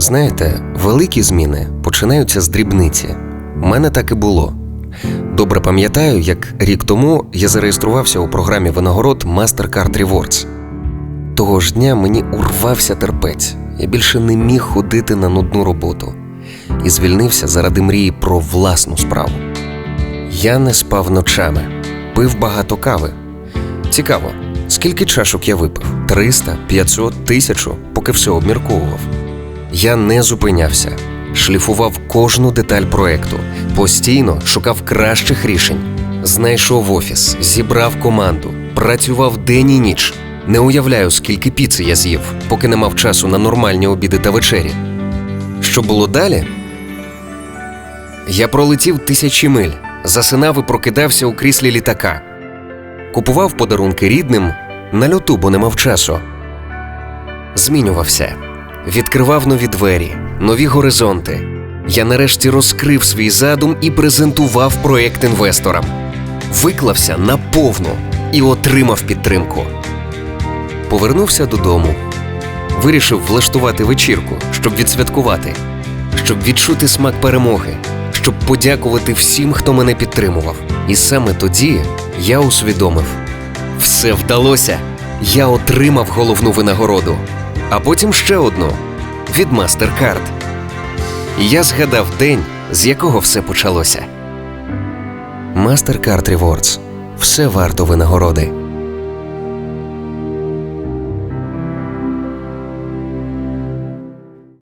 Знаєте, великі зміни починаються з дрібниці. У мене так і було. Добре пам'ятаю, як рік тому я зареєструвався у програмі винагород MasterCard Rewards. Того ж дня мені урвався терпець. Я більше не міг ходити на нудну роботу і звільнився заради мрії про власну справу. Я не спав ночами, пив багато кави. Цікаво, скільки чашок я випив? 300, 500, 1000, поки все обмірковував. Я не зупинявся, шліфував кожну деталь проекту, постійно шукав кращих рішень. Знайшов офіс, зібрав команду, працював день і ніч. Не уявляю, скільки піци я з'їв, поки не мав часу на нормальні обіди та вечері. Що було далі? Я пролетів тисячі миль, засинав і прокидався у кріслі літака. Купував подарунки рідним на льоту, бо не мав часу. Змінювався, відкривав нові двері, нові горизонти. Я нарешті розкрив свій задум і презентував проект інвесторам. Виклався наповну і отримав підтримку. Повернувся додому. Вирішив влаштувати вечірку, щоб відсвяткувати, щоб відчути смак перемоги, щоб подякувати всім, хто мене підтримував. І саме тоді я усвідомив: все вдалося. Я отримав головну винагороду, а потім ще одну від MasterCard. Я згадав день, з якого все почалося. MasterCard Rewards. Все варто винагороди.